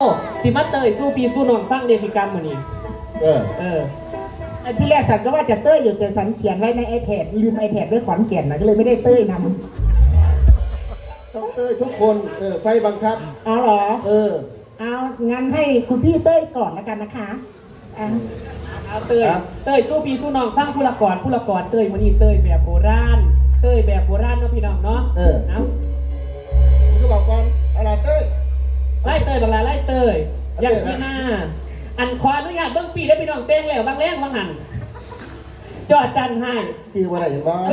โอ้สิมาเตยสู้พี่สู้น้องฟังเดพิกรรมมื้อนี้เออเอออันที่แรกสันก็ว่าจะเต้ยอยู่แต่สันเขียนไว้ใน iPad ลืม iPad ไว้ขอนแก่นนะก็เลยไม่ได้เต้ยนต้องเต้ยทุกคนเออไฟบังคับำเอาเหรอ เออ เอางั้นให้คุณพี่เต้ยก่อนแล้วกันนะคะอะเอาเตยครับ เตยสู้พี่สู้น้องฟังผู้ละก่อนผู้ละก่อนเตยมื้อนี้เตยแบบโบราณเตยแบบโบราณเนาะพี่น้องเนาะเออ เอามึงก็บอกก่อนอะไรเต้ย ไล่เตยบักลาไล่เตยอย่างที่หน้าอันขออนุญาตเบิ่งปีได้อพี่น้องเต้งแล้วบางแรงบางหันจอดจันให้จือว่าอะไรเห็นบ้าง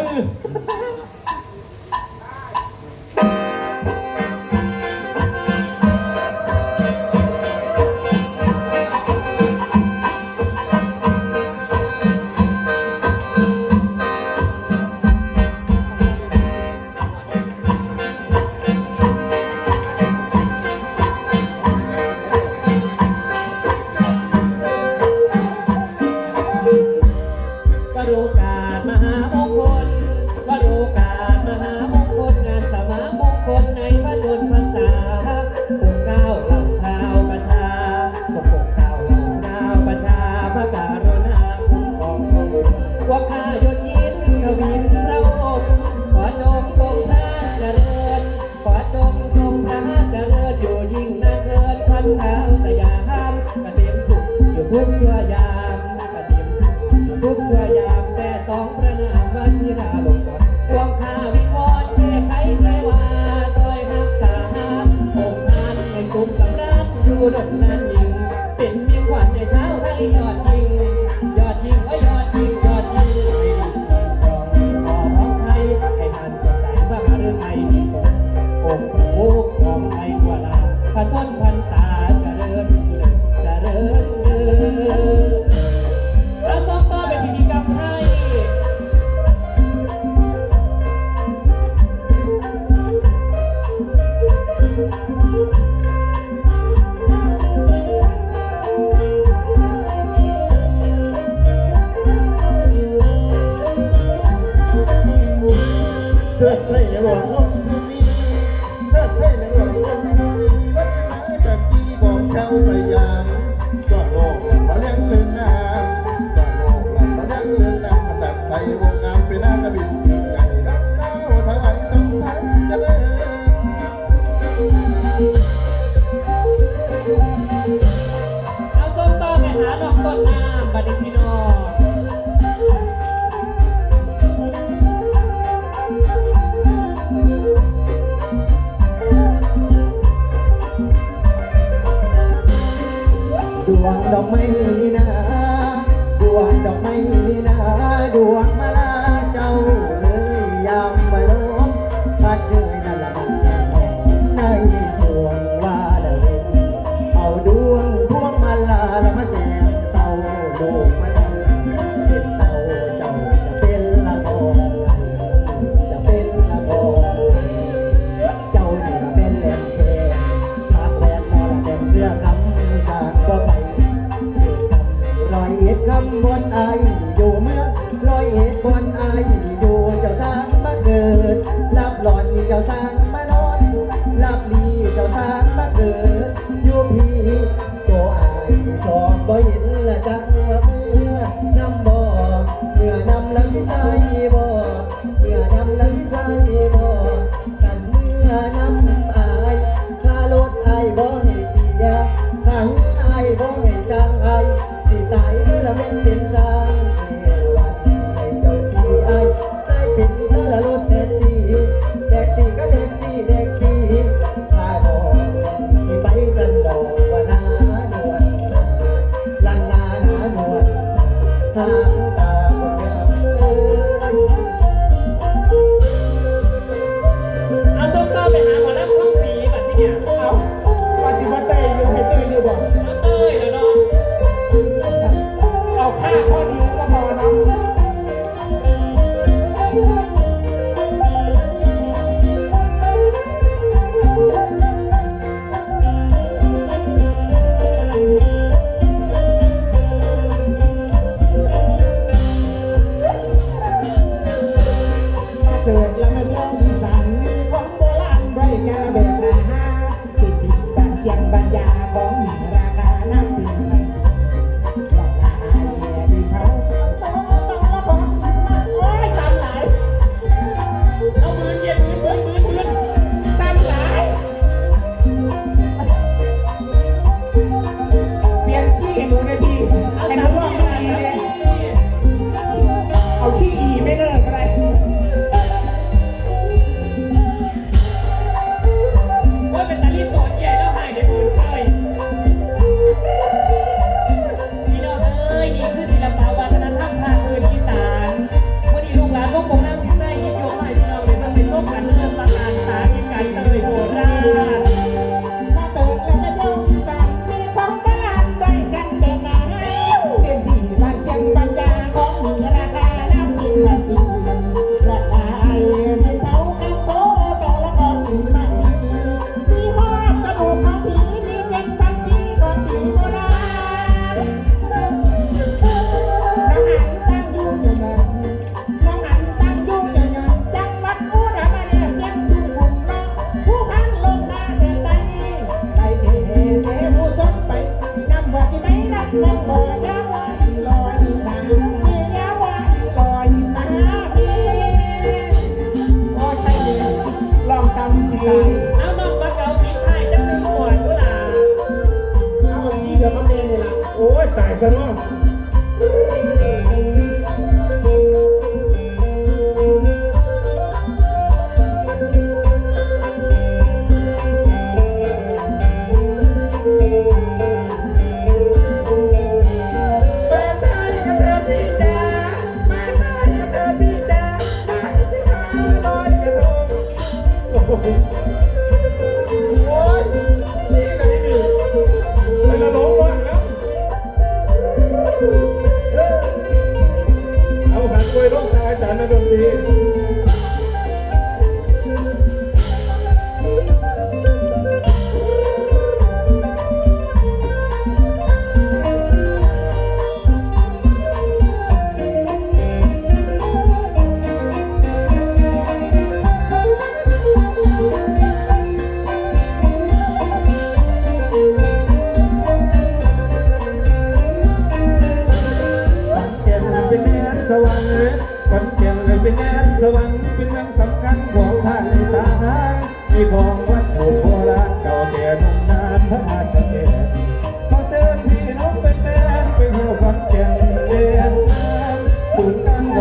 ว่าข้ายศยินทวินพระองค์ขอจงทรงพระเจริญ ขอจงทรงพระเจริญอยู่ยิ่งนาเทินพันชาสยามเกษมสุขอยู่ทุกชั่วยามเกษมสุขทุกชั่วยามแส่สองพระนามวชิราลงกรดวงข้าวิงวอนเทไทยเทวาซอยรักษาองค์ท่านให้สุขสำราญอยู่ดก เจริญเอาส้มต่อไปหาดอกต้นน้ำบัดนี้พี่ ดวงดอกไม้นี่นะดวงดอกไม้นี่นะดวงมาลา มาน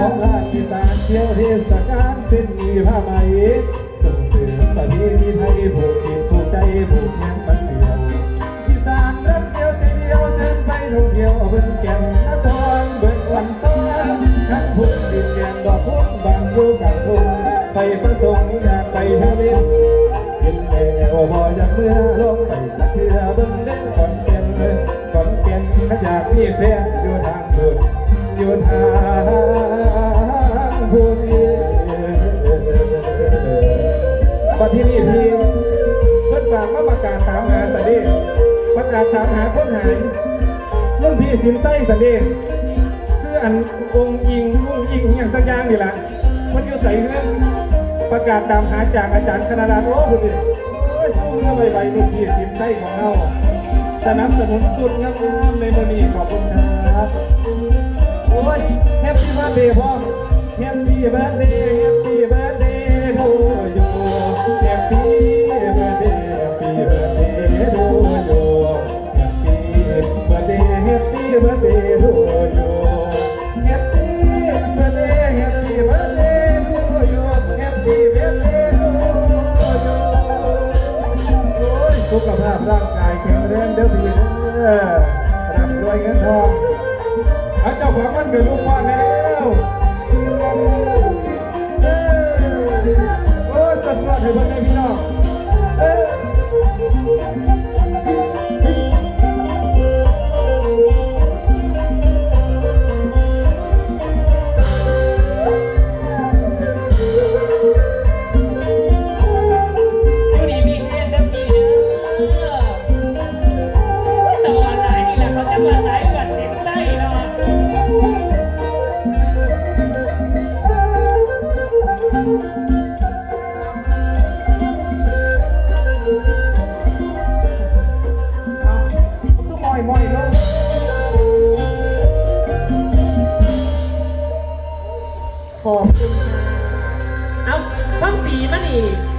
ของภางอีสานเที่ยวเทศกาลสิ้นมีผ้าไหมส่งเสริมประเพณีไทยผูกจิตผูกใจผูกแขนมันเสียวอีสานรักเดียวใจเดียวเชิญไปท่องเที่ยวเบิ่งแก่นางพุ่นบัดที่นี่พี่เพิ่นฝากมาประกาศตามหาสเดีประกาศตามหาคนหายรุ่นพี่สินไส้สเดีซื้ออันองค์อิงองค์อิงอย่างสักอย่างนี่แหละมันอยู่ใส่เรื่องประกาศตามหาจากอาจารย์คณะราโอ้คุณดิโอ้ยสู้เมื่อใบๆรุ่นพี่สินไส้ของเราสนับสนุนสุดงามในมือนี้ขอบคุณครับโอ้ยแฮปปี้เบิร์ดเดย์พ่อ แฮปปี้เบิร์ดเดย์แฮปปี้เบิร์ดเดย์ทูยูแฮปปี้เบิร์ดเดย์แฮปปี้เบิร์ดเดย์ทูยูแฮปปี้เบิร์ดเดย์แฮปปี้เบิร์ดเดย์ทูยูแฮปปี้เบิร์ดเดย์แฮปปี้เบิร์ดเดย์ทูยูแฮปปี้เบิร์ดเดย์ทูยูโอ้ยสุขภาพร่างกายแข็งแรงเด้อพี่เด้อร่ำรวยเงินทองอาเจ้าของมันเกิดลูกพ่อแล้ สด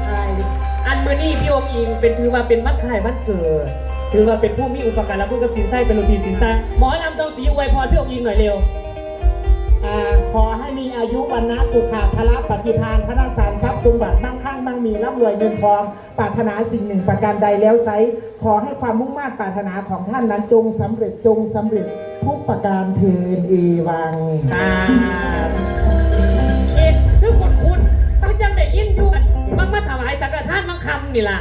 อะไรอันมือนี่พี่โอมอิงเป็นถือว่าเป็นวัดขายวัดเกิดถือว่าเป็นผู้มีอุปการะพูดกับสินไส้เป็นโลพีสินไส้หมอลำต้องสีอวยพรพี่โอมอิงหน่อยเร็วอ่าขอให้มีอายุวันนะสุขาพละปฏิภาณธนสารทรัพย์สมบัติมั่งคั่งมั่งมีร่ำรวยเงินทองปรารถนาสิ่งหนึ่งประการใดแล้วไซร้ขอให้ความมุ่งมั่นปรารถนาของท่านนั้นจงสำเร็จจงสำเร็จทุกประการเทินเอวังครั คำนี่ล่ะ